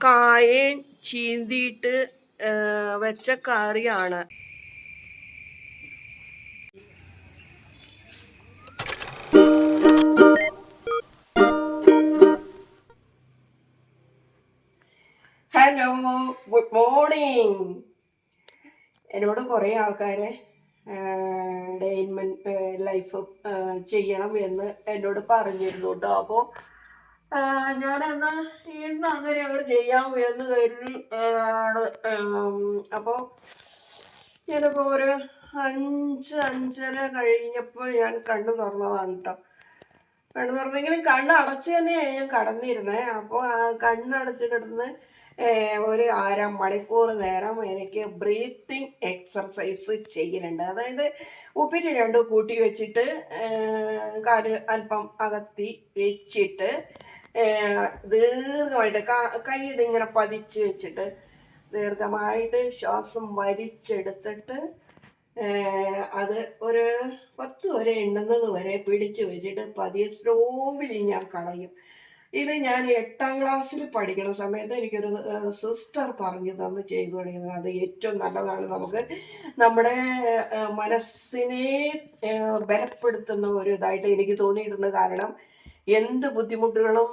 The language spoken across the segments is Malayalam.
കായയും ചീന്തിയിട്ട് വെച്ച കറിയാണ്. ഹലോ ഗുഡ് മോർണിംഗ് എന്നോട് കുറേ ആൾക്കാരെ ഡെയിൻമെൻ ലൈഫ് ചെയ്യണം എന്ന് എന്നോട് പറഞ്ഞിരുന്നു കേട്ടോ അപ്പോൾ ഞാനെന്നാ ഇന്ന് അങ്ങനെ അങ്ങോട്ട് ചെയ്യാം എന്ന് കരുതി ആണ് അപ്പോൾ ഞാനിപ്പോൾ ഒരു അഞ്ച് അഞ്ചര കഴിഞ്ഞപ്പോൾ ഞാൻ കണ്ണു തുറന്നതാണ് കേട്ടോ കണ്ണു തുറന്നെങ്കിലും കണ്ണ് അടച്ച് തന്നെയാണ് ഞാൻ കടന്നിരുന്നത് അപ്പോൾ കണ്ണടച്ച് കിടന്ന് ഒരു അര മണിക്കൂർ നേരം എനിക്ക് ബ്രീത്തിങ് എക്സർസൈസ് ചെയ്യലുണ്ട് അതായത് ഉപ്പിന് രണ്ടും കൂട്ടി വെച്ചിട്ട് കാൽ അല്പം അകത്തി വെച്ചിട്ട് ദീർഘമായിട്ട് കൈ ഇതിങ്ങനെ പതിച്ച് വെച്ചിട്ട് ദീർഘമായിട്ട് ശ്വാസം വലിച്ചെടുത്തിട്ട് അത് ഒരു പത്ത് വരെ എണ്ണുന്നത് വരെ പിടിച്ചു വെച്ചിട്ട് പതിയെ സ്ലോവിലി ഞാൻ കളയും. ഇത് ഞാൻ എട്ടാം ക്ലാസ്സിൽ പഠിക്കുന്ന സമയത്ത് എനിക്കൊരു സിസ്റ്റർ പറഞ്ഞു തന്ന് ചെയ്തു തുടങ്ങിയത് അത് ഏറ്റവും നല്ലതാണ് നമുക്ക് നമ്മുടെ മനസ്സിനെ ബലപ്പെടുത്തുന്ന ഒരു ഇതായിട്ട് എനിക്ക് തോന്നിയിട്ടുണ്ട്. കാരണം എന്ത് ബുദ്ധിമുട്ടുകളും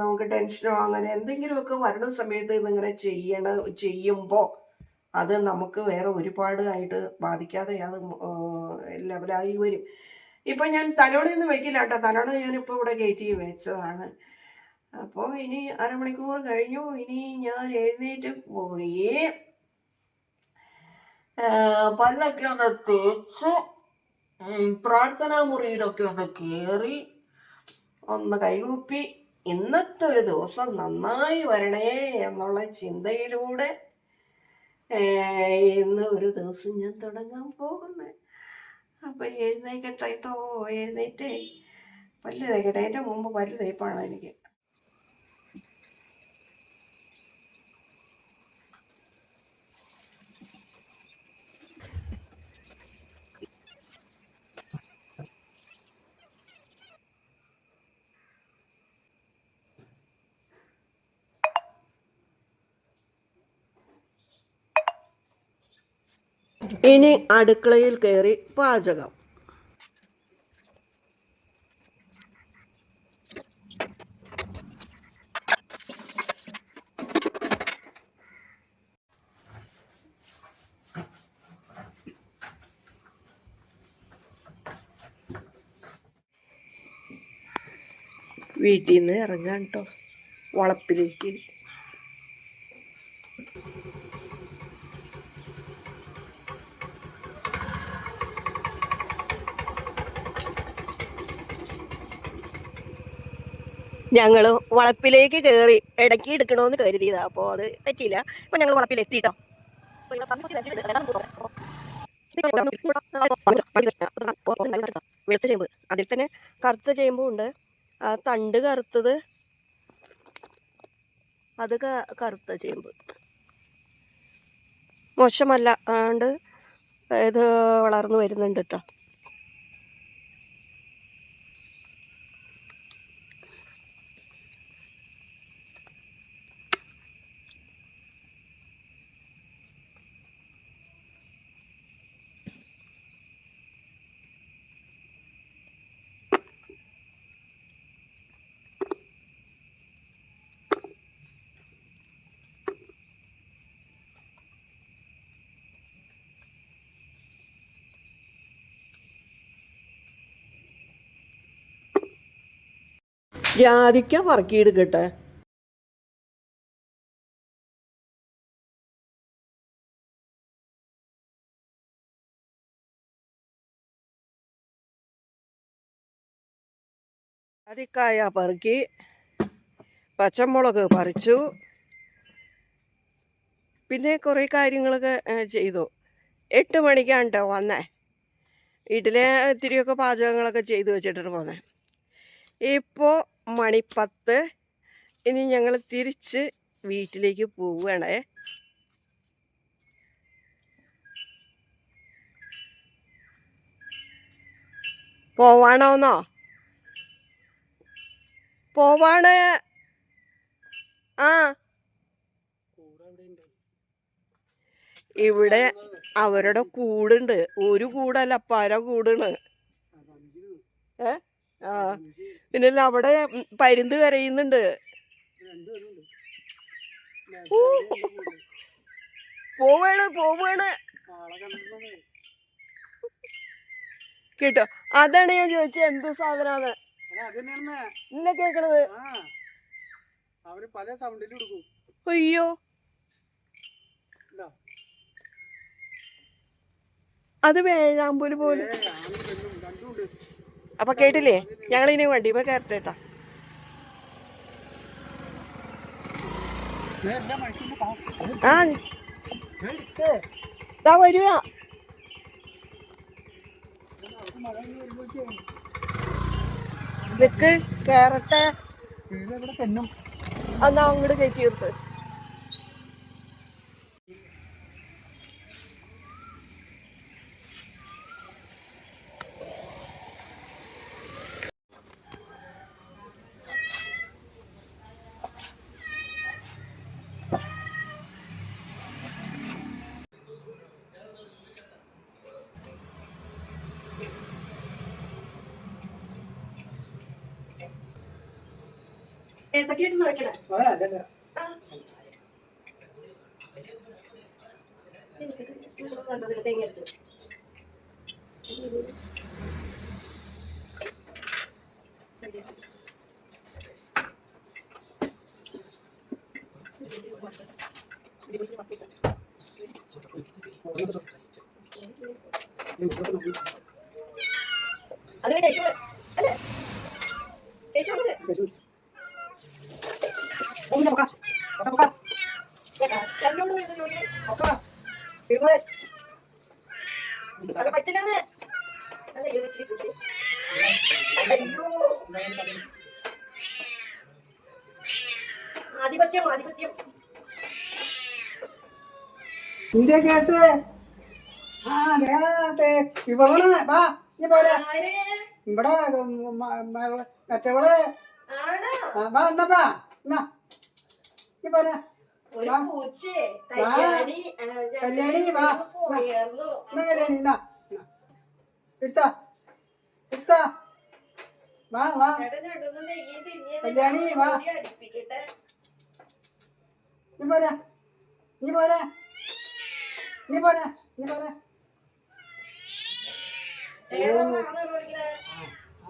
നമുക്ക് ടെൻഷനോ അങ്ങനെ എന്തെങ്കിലുമൊക്കെ വരുന്ന സമയത്ത് ഇതിങ്ങനെ ചെയ്യണ ചെയ്യുമ്പോൾ അത് നമുക്ക് വേറെ ഒരുപാട് ആയിട്ട് ബാധിക്കാതെ അത് ലെവലായി വരും. ഇപ്പൊ ഞാൻ തലോടൊന്നും വെക്കില്ല കേട്ടോ. തലോട ഞാനിപ്പോൾ ഇവിടെ കയറ്റി വെച്ചതാണ്. അപ്പോൾ ഇനി അരമണിക്കൂർ കഴിഞ്ഞു. ഇനി ഞാൻ എഴുന്നേറ്റ് പോയി. പല്ലൊക്കെ ഒന്ന് തേച്ച് പ്രാർത്ഥനാ മുറിയിലൊക്കെ ഒന്ന് കയറി ഒന്ന് കൈകൂപ്പി ഇന്നത്തെ ഒരു ദിവസം നന്നായി വരണേ എന്നുള്ള ചിന്തയിലൂടെ ഇന്ന് ഒരു ദിവസം ഞാൻ തുടങ്ങാൻ പോകുന്നത് അപ്പൊ എഴുന്നേക്കട്ടെ കേട്ടോ എഴുന്നേറ്റേ. പല്ല് തേക്കട്ടെ. എന്റെ മുമ്പ് പല്ല് തേപ്പാണ് എനിക്ക്. ഇനി അടുക്കളയിൽ കയറി പാചകം. വീട്ടിൽ നിന്ന് ഇറങ്ങാൻ കേട്ടോ വളപ്പിലേക്ക്. ഞങ്ങൾ വളപ്പിലേക്ക് കയറി ഇടയ്ക്ക് എടുക്കണമെന്ന് കരുതിയതാ. അപ്പോൾ അത് പറ്റിയില്ല. അപ്പോൾ ഞങ്ങൾ വളപ്പിൽ എത്തിട്ടോ വെളുത്ത ചേമ്പ്. അതിൽ തന്നെ കറുത്ത ചേമ്പും ഉണ്ട്. ആ തണ്ട് കറുത്തത് അത് കറുത്ത ചേമ്പ്. മോശമല്ല ആണ്ട് ഇത് വളർന്നു വരുന്നുണ്ട് കേട്ടോ ജാതിക്ക പറക്കിയെടുക്കട്ടെ. ജാതിക്കായ പറക്കി പച്ചമുളക് പറിച്ചു പിന്നെ കുറേ കാര്യങ്ങളൊക്കെ ചെയ്തു. എട്ട് മണിക്കാണ് കേട്ടോ വന്നേ. വീട്ടിലെ ഇത്തിരിയൊക്കെ പാചകങ്ങളൊക്കെ ചെയ്തു വെച്ചിട്ടാണ് പോന്നെ. ഇപ്പോൾ മണി പത്ത് ഇനി ഞങ്ങൾ തിരിച്ച് വീട്ടിലേക്ക് പോവുകയാണേ. പോവാണോന്നോ? പോവാണ്. ആ. ഇവിടെ അവരുടെ കൂടുണ്ട്. ഒരു കൂടല്ല പല കൂടാണ്. ഏ? ആ. പിന്നെ അവിടെ പരുന്ത് കരയുന്നുണ്ട്. പോവാണ് പോവാണ്. കേട്ടോ? അതാണ് ഞാൻ ചോദിച്ചത് എന്ത് സാധനാന്ന്? ഇന്നെ കേക്കണത്. അവർ പല സൗണ്ടിൽ കൊടുക്കും അയ്യോ. അത് വേഴാമ്പൂൽ പോലും. അപ്പൊ കേട്ടില്ലേ? ഞങ്ങൾ ഇനി വണ്ടി ഇപ്പൊ അത് ആ. ഇതാ വരുക നിക്ക് കേറട്ടെ. എന്നാ അങ്ങോട്ട് കയറ്റി നിർത്ത് ഏതൊക്കെയാണ് നോക്കണേ ആ അതല്ല അതിന് കേശു അല്ലേ കേശു അത് ഓമിനെ പൊക്ക. പച്ച പൊക്ക. എന്നോട് ഇത് ജോലി പൊക്ക. ഇരുന്ന്. അത് പറ്റില്ലെന്ന് അല്ല ഇത് ഇച്ചിരി കൂട്ടി. അയ്യോ ആധിപത്യം ആധിപത്യം നിന്റെ കേസ്? ആ അതെ ഇവളാണ് വാ നീ പോലെ? ഇവിടെ മറ്റവൾ. വാ എന്നപ്പാ എന്നാ. നീ. പൂച്ചേ കല്യാണി. വാ. എന്നാ കല്യാണി എന്നാ. എടുത്താ എടുത്താ വാ വാ. കല്യാണി, വാ. നീ പോരാ. നീ പോരാ. നീ പോരാ നീ പോരാ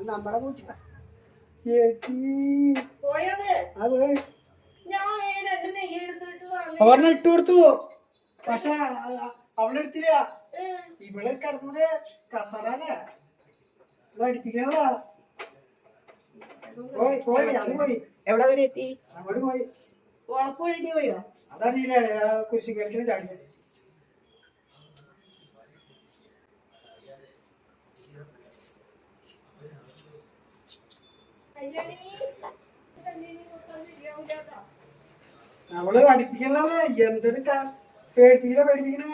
നമ്മടെ പൂച്ച. ഒരെണ്ണം ഇട്ട് കൊടുത്തു. പക്ഷെ അവളെടുത്തില്ല. ഇവൾ കിടന്നൂടെ കസറല്ലേ അടിപ്പിക്കണതാ പോയി പോയി അത് പോയി. എവിടെ വരെ എത്തി? അങ്ങോട്ട് പോയി. ഉളപ്പൊഴിഞ്ഞു പോയോ? അതറിയില്ല കുരിശുകരിക്കിന് ചാടിയ കല്യാണി കല്യാണി മൊത്തം ശരിയാവൂല കേട്ടോ. നമ്മൾ പഠിപ്പിക്കണത് എന്തൊരു പേടിപ്പിക്കല പേടിപ്പിക്കണ.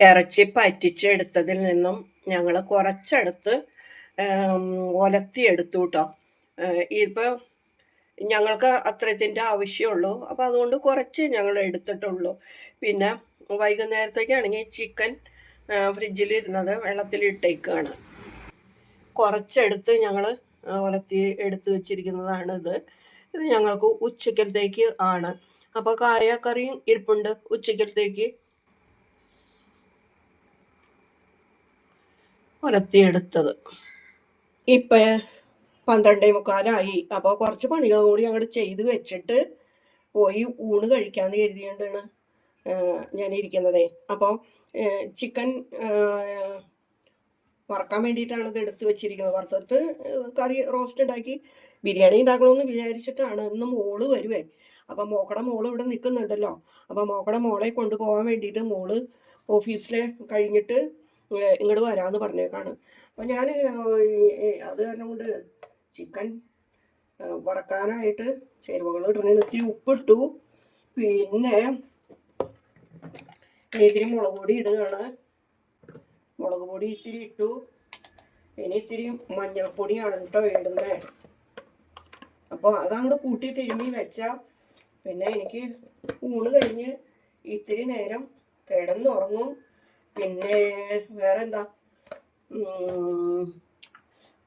ഇറച്ചി പറ്റിച്ചെടുത്തതിൽ നിന്നും ഞങ്ങൾ കുറച്ചെടുത്ത് ഒലത്തിയെടുത്തു കേട്ടോ ഇപ്പോൾ ഞങ്ങൾക്ക് അത്രത്തിന്റെ ആവശ്യമുള്ളൂ. അപ്പോൾ അതുകൊണ്ട് കുറച്ച് ഞങ്ങൾ എടുത്തിട്ടുള്ളൂ. പിന്നെ വൈകുന്നേരത്തേക്കാണെങ്കിൽ ചിക്കൻ ഫ്രിഡ്ജിൽ ഫ്രിഡ്ജിലിരുന്നത് വെള്ളത്തിലിട്ടേക്കാണ്. കുറച്ചെടുത്ത് ഞങ്ങൾ ഒലത്തി എടുത്ത് വെച്ചിരിക്കുന്നതാണ് ഇത് ഞങ്ങൾക്ക് ഉച്ചക്കലത്തേക്ക് ആണ്. അപ്പോൾ കായക്കറിയും ഇരിപ്പുണ്ട്. ഉച്ചക്കലത്തേക്ക് ഉരത്തിയെടുത്തത് ഇപ്പം പന്ത്രണ്ടേ മുക്കാലായി. അപ്പോൾ കുറച്ച് പണികൾ കൂടി അങ്ങോട്ട് ചെയ്ത് വെച്ചിട്ട് പോയി ഊണ് കഴിക്കാമെന്ന് കരുതിയോണ്ടാണ് ഞാൻ ഇരിക്കുന്നതേ അപ്പോൾ ചിക്കൻ വറക്കാൻ വേണ്ടിയിട്ടാണ് ഇത് എടുത്തു വെച്ചിരിക്കുന്നത്. വറുത്തിട്ട് കറി റോസ്റ്റ് ഉണ്ടാക്കി ബിരിയാണി ഉണ്ടാക്കണമെന്ന് വിചാരിച്ചിട്ടാണ് ഇന്ന് മോൾ വരുവേ. അപ്പം മോക്കടെ മോൾ ഇവിടെ നിൽക്കുന്നുണ്ടല്ലോ അപ്പം മോക്കടെ മോളെ കൊണ്ടുപോകാൻ വേണ്ടിയിട്ട് മോൾ ഓഫീസിലെ കഴിഞ്ഞിട്ട് ഇങ്ങോട്ട് വരാമെന്ന് പറഞ്ഞേക്കാണ്. അപ്പം ഞാൻ അത് കാരണം കൊണ്ട് ചിക്കൻ വറക്കാനായിട്ട് ചേരുവകൾ ഇടുന്നതിന് ഇത്തിരി ഉപ്പിട്ടു. പിന്നെ ഇത്തിരി മുളക് പൊടി ഇടുകയാണ്. മുളക് പൊടി ഇത്തിരി ഇട്ടു. ഇനി ഇത്തിരി മഞ്ഞൾപ്പൊടിയാണ് കേട്ടോ ഇടുന്നത് അപ്പോൾ അതങ്ങോട്ട് കൂട്ടി തിരുമ്മി വെച്ചാൽ പിന്നെ എനിക്ക് ഊണ് കഴിഞ്ഞ് ഇത്തിരി നേരം കിടന്നുറങ്ങും. പിന്നെ വേറെ എന്താ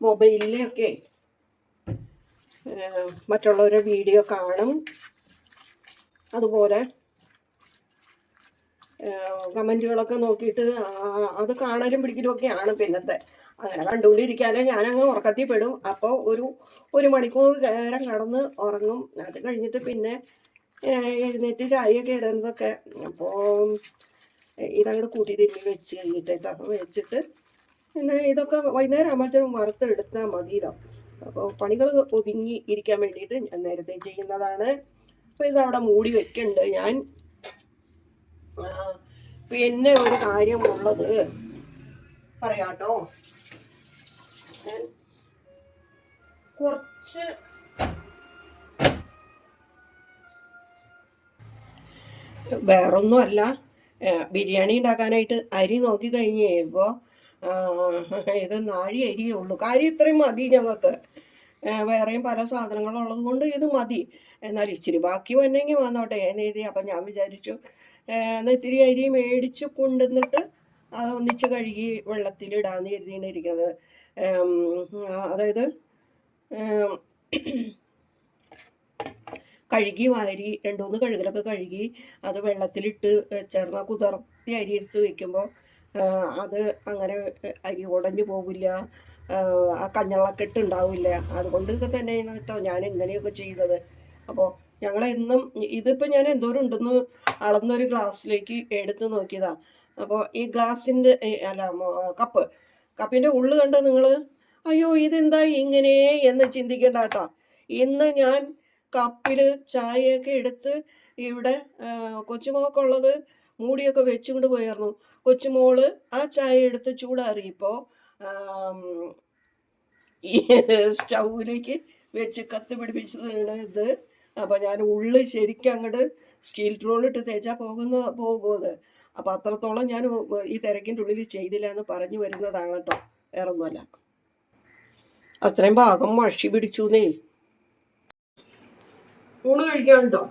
മൊബൈലിലൊക്കെ മറ്റുള്ളവരുടെ വീഡിയോ കാണും. അതുപോലെ കമന്റുകളൊക്കെ നോക്കിയിട്ട് അത് കാണലും പിടിക്കലും ആണ് പിന്നത്തെ. അങ്ങനെ കണ്ടുകൊണ്ടിരിക്കാതെ ഞാനങ്ങ് ഉറക്കത്തിൽ പെടും. അപ്പോൾ ഒരു ഒരു മണിക്കൂർ നേരം കടന്ന് ഉറങ്ങും. അത് കഴിഞ്ഞിട്ട് പിന്നെ എഴുന്നേറ്റ് ചായയൊക്കെ ഇടുന്നതൊക്കെ അപ്പോൾ ഇതങ്ങോട്ട് കൂട്ടി തിരിഞ്ഞ് വെച്ച് കഴിഞ്ഞിട്ട് അപ്പോൾ വെച്ചിട്ട് പിന്നെ ഇതൊക്കെ വൈകുന്നേരം ആകുമ്പോഴത്തേനും വറുത്തെടുത്താൽ മതിയല്ലോ അപ്പോൾ പണികൾ ഒതുങ്ങി ഇരിക്കാൻ വേണ്ടിയിട്ട് ഞാൻ നേരത്തെ ചെയ്യുന്നതാണ്. അപ്പോൾ ഇതവിടെ മൂടി വെക്കുന്നുണ്ട് ഞാൻ പിന്നെ ഒരു കാര്യമുള്ളത് പറയാട്ടോ. കുറച്ച് വേറൊന്നുമല്ല. ബിരിയാണി ഉണ്ടാക്കാനായിട്ട് അരി നോക്കി കഴിഞ്ഞ് കഴിയുമ്പോൾ ഇത് നാഴി അരിയേ ഉള്ളൂ. കാര്യം ഇത്രയും മതി ഞങ്ങൾക്ക്. വേറെയും പല സാധനങ്ങളുള്ളത് കൊണ്ട് ഇത് മതി. എന്നാൽ ഇച്ചിരി ബാക്കി വന്നെങ്കിൽ വന്നോട്ടെ എന്ന് എഴുതി. അപ്പം ഞാൻ വിചാരിച്ചു ഏ, എന്നാ ഇത്തിരി അരി മേടിച്ച് കൊണ്ടുവന്നിട്ട് അത് ഒന്നിച്ച് കഴുകി വെള്ളത്തിലിടാന്ന് കരുതിയാണ് ഇരിക്കുന്നത്. അതായത് കഴുകി വാരി രണ്ടുമൂന്ന് കഴുകലൊക്കെ കഴുകി അത് വെള്ളത്തിലിട്ട് ചേർന്ന കുതിർത്തി അരി എടുത്ത് വെക്കുമ്പോൾ അത് അങ്ങനെ അരി ഉടഞ്ഞു പോകില്ല ആ കഞ്ഞളക്കെട്ട് ഉണ്ടാവില്ല. അതുകൊണ്ടൊക്കെ തന്നെ കേട്ടോ ഞാൻ ഇങ്ങനെയൊക്കെ ചെയ്തത്. അപ്പോൾ ഞങ്ങളെന്നും ഇതിപ്പോൾ ഞാൻ എന്തോരം ഉണ്ടെന്ന് അളന്നൊരു ഗ്ലാസ്സിലേക്ക് എടുത്ത് നോക്കിയതാ. അപ്പോൾ ഈ ഗ്ലാസിന്റെ അല്ല കപ്പ്. കപ്പിന്റെ ഉള്ളു കണ്ട നിങ്ങൾ അയ്യോ ഇതെന്താ ഇങ്ങനെ എന്ന് ചിന്തിക്കേണ്ട കേട്ടോ ഇന്ന് ഞാൻ കപ്പിൽ ചായയൊക്കെ എടുത്ത് ഇവിടെ കൊച്ചുമോക്കുള്ളത് മൂടിയൊക്കെ വെച്ചുകൊണ്ട് പോയിരുന്നു കൊച്ചുമോൾ ആ ചായ എടുത്ത് ചൂടാറിയപ്പോൾ ഈ സ്റ്റൗവിലേക്ക് വെച്ച് കത്ത് പിടിപ്പിച്ചത് ഇത്. അപ്പോൾ ഞാൻ ഉള്ളു ശരിക്കും അങ്ങോട്ട് സ്റ്റീൽ ട്രോളിട്ട് തേച്ചാ പോകുന്ന പോകുന്നത്. അപ്പോൾ അത്രത്തോളം ഞാൻ ഈ തിരക്കിന്റെ ഉള്ളിൽ ചെയ്തില്ല എന്ന് പറഞ്ഞു വരുന്നതാണ് കേട്ടോ വേറെ ഒന്നുമല്ല അത്രയും ഭാഗം മഷി പിടിച്ചു നീ ഊണ് കഴിക്കാനുണ്ടോ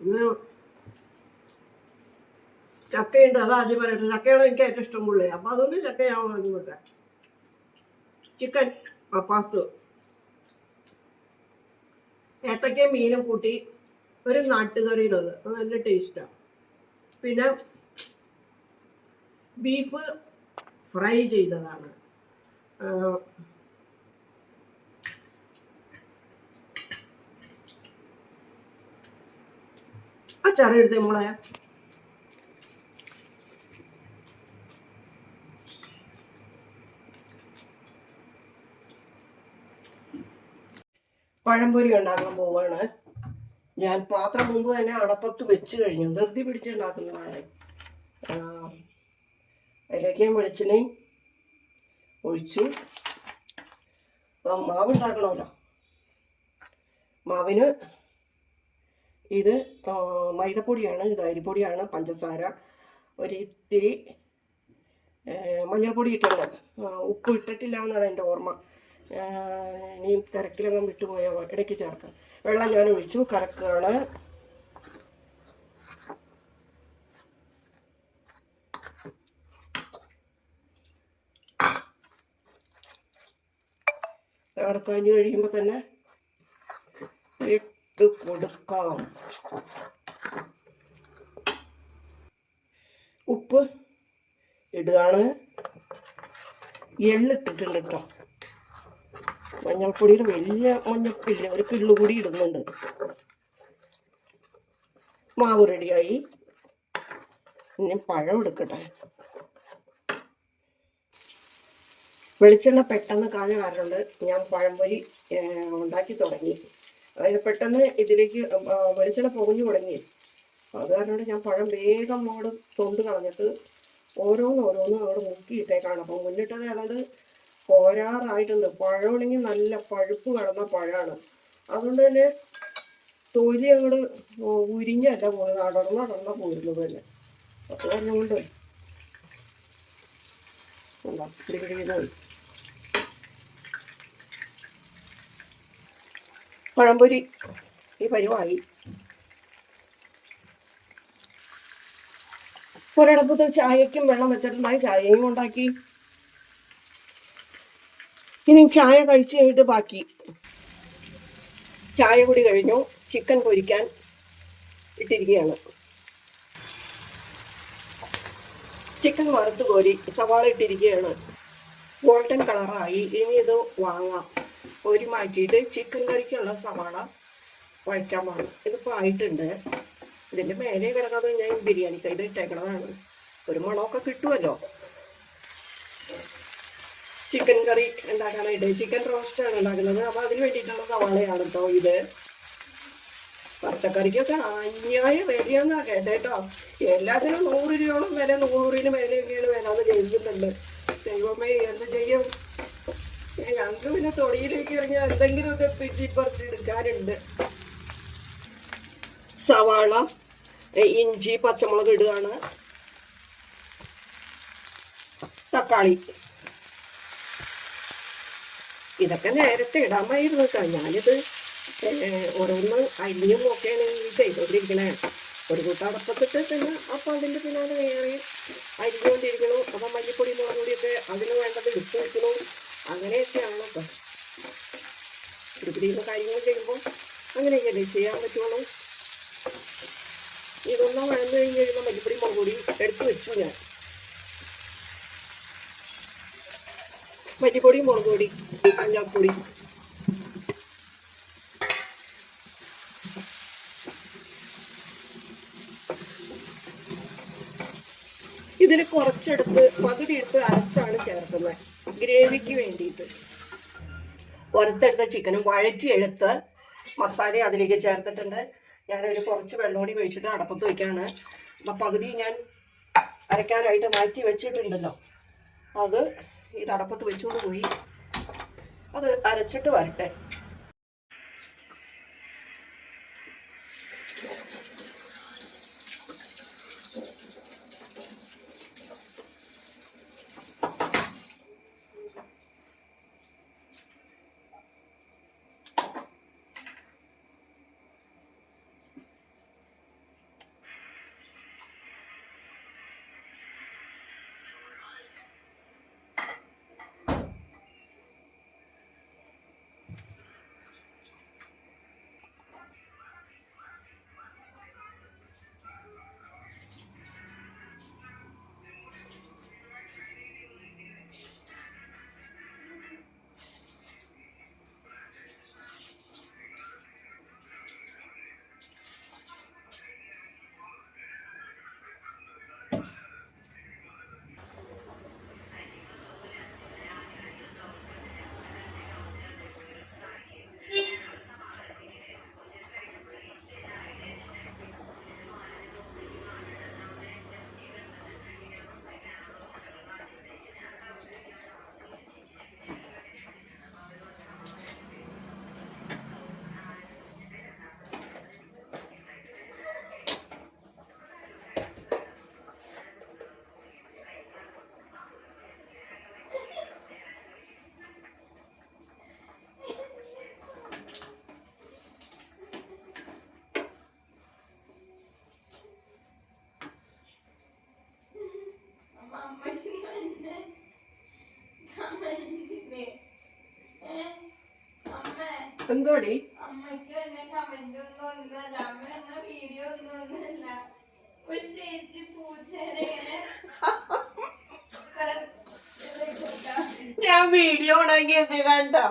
ഇന്ന് ചക്കയുണ്ട്. അത് ആദ്യം പറയട്ടെ. ചക്കയാണ് എനിക്ക് ഏറ്റവും ഇഷ്ടം കൂടുതൽ അപ്പം അതുകൊണ്ട് ചക്ക ഞാൻ പറഞ്ഞു വിട്ടെ. ചിക്കൻ പാസ്തു ഏത്തക്കയും മീനും കൂട്ടി ഒരു നാട്ടുകറിയിലത് അത് നല്ല ടേസ്റ്റാണ് പിന്നെ ബീഫ് ഫ്രൈ ചെയ്തതാണ്. ആ, അച്ചാറെടുത്ത് നമ്മളെ പഴംപൊരി ഉണ്ടാക്കാൻ പോവാണ്. ഞാൻ പാത്രം മുമ്പ് തന്നെ അടപ്പത്ത് വെച്ച് കഴിഞ്ഞു. ധൃതി പിടിച്ചുണ്ടാക്കുന്നതാണ് അതിലേക്ക് വെളിച്ചെണ്ണയും ഒഴിച്ചു. അപ്പം മാവ് ഉണ്ടാക്കണമല്ലോ. മാവിന് ഇത് മൈദപ്പൊടിയാണ് ഇത് അരിപ്പൊടിയാണ് പഞ്ചസാര ഒരു ഇത്തിരി മഞ്ഞൾപ്പൊടി ഇട്ടുള്ളത് ഉപ്പ് ഇട്ടിട്ടില്ല എന്നാണ് എന്റെ ഓർമ്മ. ഇനിയും തിരക്കിലങ്ങും വിട്ടുപോയ ഇടയ്ക്ക് ചേർക്കാം. വെള്ളം ഞാൻ ഒഴിച്ചു കലക്കുകയാണ് കറക്കഞ്ഞ് കഴിയുമ്പോൾ തന്നെ ഇട്ട് കൊടുക്കാം. ഉപ്പ് ഇടുകയാണ്. എള്ളിട്ടിട്ടുണ്ട് കേട്ടോ മഞ്ഞൾപ്പൊടിയുടെ വലിയ മഞ്ഞപ്പില്ല ഒരു കിള്ളു കൂടി ഇടുന്നുണ്ട്. മാവ് റെഡിയായി. ഇനി പഴം എടുക്കട്ടെ. വെളിച്ചെണ്ണ പെട്ടെന്ന് കാഞ്ഞ കാരണം ഞാൻ പഴംപൊരി ഉണ്ടാക്കി തുടങ്ങി. അതായത് പെട്ടെന്ന് ഇതിലേക്ക് വെളിച്ചെണ്ണ പൊകഞ്ഞു തുടങ്ങി. അത് കാരണം ഞാൻ പഴം വേഗം അങ്ങോട്ട് തൊണ്ട് കളഞ്ഞിട്ട് ഓരോന്ന് ഓരോന്ന് അങ്ങോട്ട് മുക്കിയിട്ടേക്കാണ്. അപ്പം മുന്നിട്ടത് ഏതാണ്ട് പോരാറായിട്ടുണ്ട്. പഴമാണെങ്കിൽ നല്ല പഴുപ്പ് കടന്ന പഴമാണ്. അതുകൊണ്ട് തന്നെ തൊലി അങ്ങോട്ട് ഉരിഞ്ഞല്ല പോയത്. അടർന്ന അടർന്ന പോയിരുന്നു തന്നെ. അത് പറഞ്ഞുകൊണ്ട് പഴംപൊരി. ഈ പരിവായി. ഒരിടപ്പത്ത് ചായക്കും വെള്ളം വെച്ചിട്ടുണ്ടായി. ചായയും ഉണ്ടാക്കി ഇനി ചായ കഴിച്ചു കഴിഞ്ഞിട്ട് ബാക്കി. ചായ കൂടി കഴിഞ്ഞു. ചിക്കൻ പൊരിക്കാൻ ഇട്ടിരിക്കുകയാണ്. ചിക്കൻ വറുത്ത് കോരി സവാള ഇട്ടിരിക്കുകയാണ്. ഗോൾഡൻ കളറായി. ഇനി ഇത് വാങ്ങാം. ഒരു മാറ്റിയിട്ട് ചിക്കൻ കറിക്കുള്ള സവാള വഴറ്റാൻ പാടും ഇതിപ്പോൾ ആയിട്ടുണ്ട്. ഇതിന്റെ മേലെ കിടക്കാതെ ഞാൻ ബിരിയാണി കയ്യിൽ ഇട്ടേക്കണതാണ്. ഒരു മണമൊക്കെ കിട്ടുമല്ലോ ചിക്കൻ കറി ഉണ്ടാക്കാനായിട്ട് ചിക്കൻ റോസ്റ്റാണ് ഉണ്ടാക്കുന്നത്. അപ്പോൾ അതിന് വേണ്ടിയിട്ടുള്ള സവാളയാണ് കേട്ടോ ഇത്. പച്ചക്കറിക്കൊക്കെ അന്യായ വിലയെന്നാ കേട്ടോ എല്ലാത്തിനും നൂറ് രൂപയോളം വില നൂറിന് വിലയൊക്കെയാണ് വില എന്ന് കേൾക്കുന്നുണ്ട്. ദൈവമേ എന്ത് ചെയ്യും? ഞങ്ങൾക്ക് പിന്നെ തൊടിയിലേക്ക് ഇറങ്ങിയാൽ എന്തെങ്കിലുമൊക്കെ പിച്ചി പറിച്ച് എടുക്കാനുണ്ട്. സവാള ഇഞ്ചി പച്ചമുളക് ഇടുകയാണ്. തക്കാളി. ഇതൊക്കെ നേരത്തെ ഇടാമായിരുന്നു കേട്ടോ. ഞാനിത് ഓരോന്ന് അരിഞ്ഞും ഒക്കെയാണ് ചെയ്തുകൊണ്ടിരിക്കണേ ഒരു കൂട്ടം അടപ്പത്തിട്ട് പിന്നെ അപ്പം അതിന്റെ പിന്നാലെ വേറെ അരിഞ്ഞുകൊണ്ടിരിക്കണു. അപ്പം മല്ലിപ്പൊടി മുളക് പൊടിയൊക്കെ അതിന് വേണ്ടത് ഇട്ട് വെക്കണു. അങ്ങനെയൊക്കെയാണ് കേട്ടോ. പിടിക്കുന്ന കാര്യങ്ങൾ ചെയ്യുമ്പോൾ അങ്ങനെയൊക്കെയല്ലേ ചെയ്യാൻ പറ്റുള്ളൂ. ഇതൊന്നും വഴന്നു കഴിഞ്ഞ് കഴിയുമ്പോൾ മല്ലിപ്പൊടി മുളക് പൊടി വെച്ചു ഞാൻ. മല്ലിപ്പൊടി മുളക് പൊടി മഞ്ഞൾപ്പൊടി. ഇതിന് കുറച്ചെടുത്ത് പകുതി എടുത്ത് അരച്ചാണ് ചേർക്കുന്നത്. ഗ്രേവിക്ക് വേണ്ടിയിട്ട്. വറുത്തെടുത്ത ചിക്കനും വഴറ്റിയെടുത്ത് മസാല അതിലേക്ക് ചേർത്തിട്ടുണ്ട്. ഞാനൊരു കുറച്ച് വെള്ളോടി ഒഴിച്ചിട്ട് അടപ്പത്ത് വയ്ക്കാണ് അപ്പം പകുതി ഞാൻ അരയ്ക്കാനായിട്ട് മാറ്റി വെച്ചിട്ടുണ്ടല്ലോ. അത് ഇത് അടപ്പത്ത് വെച്ചുകൊണ്ട് പോയി. അത് അരച്ചിട്ട് വരട്ടെ. കൊടുക്കാം. ഞാൻ വീഡിയോ ഉണങ്ങി വെച്ച് കണ്ടോ?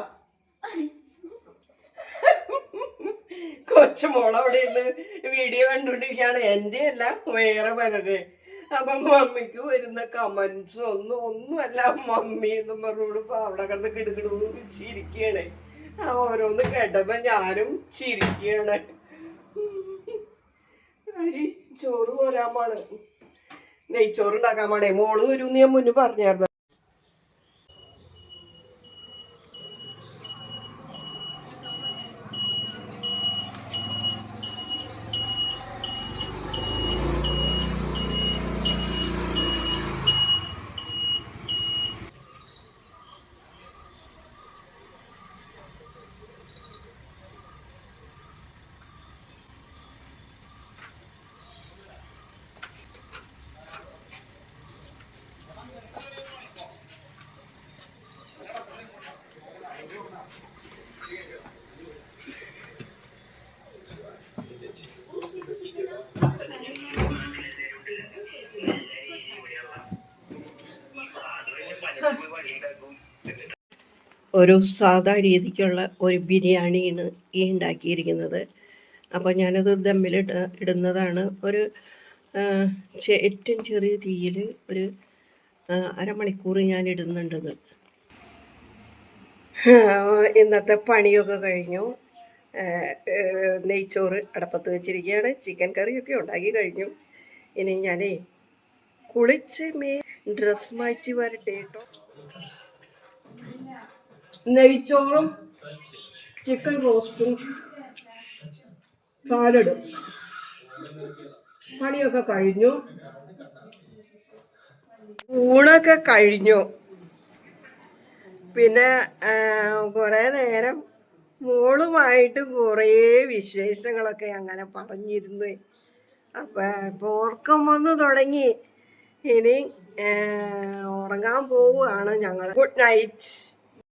കൊച്ചുമോൾ അവിടെ ഇരുന്ന് വീഡിയോ കണ്ടുകൊണ്ടിരിക്കുകയാണ്. എന്റെ അല്ല വേറെ പലര് അപ്പൊ മമ്മിക്ക് വരുന്ന കമന്റ്സ് ഒന്നും ഒന്നുമല്ല. മമ്മി എന്ന് പറഞ്ഞോട് ഇപ്പൊ അവിടെ കിടന്ന് കിടുകിടൂന്ന് ചിരിക്കുകയാണ്. ആ ഓരോന്ന് കേട്ടപ്പോ ഞാനും ചിരിക്കുകയാണ് അരി ചോറ് പോരാൻ പാട് നെയ്ച്ചോറ് ഉണ്ടാക്കാൻ പാടേ മോൾ വരും ഞാൻ മുന്നേ പറഞ്ഞായിരുന്നു. ഒരു സാധാ രീതിക്കുള്ള ഒരു ബിരിയാണിയാണ് ഈ ഉണ്ടാക്കിയിരിക്കുന്നത്. അപ്പോൾ ഞാനത് ദമ്മിലിട്ട് ഇടുന്നതാണ്. ഒരു ഏറ്റവും ചെറിയ തീയിൽ ഒരു അരമണിക്കൂർ ഞാൻ ഇടുന്നുണ്ടത് ഇന്നത്തെ പണിയൊക്കെ കഴിഞ്ഞു. നെയ്ച്ചോറ് അടപ്പത്ത് വെച്ചിരിക്കുകയാണ്. ചിക്കൻ കറിയൊക്കെ ഉണ്ടാക്കി കഴിഞ്ഞു. ഇനി ഞാനേ കുളിച്ച് മേ ഡ്രസ് മാറ്റി വരട്ടെ കേട്ടോ. നെയ്ച്ചോറും ചിക്കൻ റോസ്റ്റും സാലഡും. പണിയൊക്കെ കഴിഞ്ഞു. ഊണൊക്കെ കഴിഞ്ഞു. പിന്നെ കുറേ നേരം മോളുമായിട്ട് കുറേ വിശേഷങ്ങളൊക്കെ അങ്ങനെ പറഞ്ഞിരുന്നു. അപ്പം ഇപ്പോൾ ഉറക്കം വന്നു തുടങ്ങി. ഇനി ഉറങ്ങാൻ പോവുകയാണ് ഞങ്ങൾ ഗുഡ് നൈറ്റ്.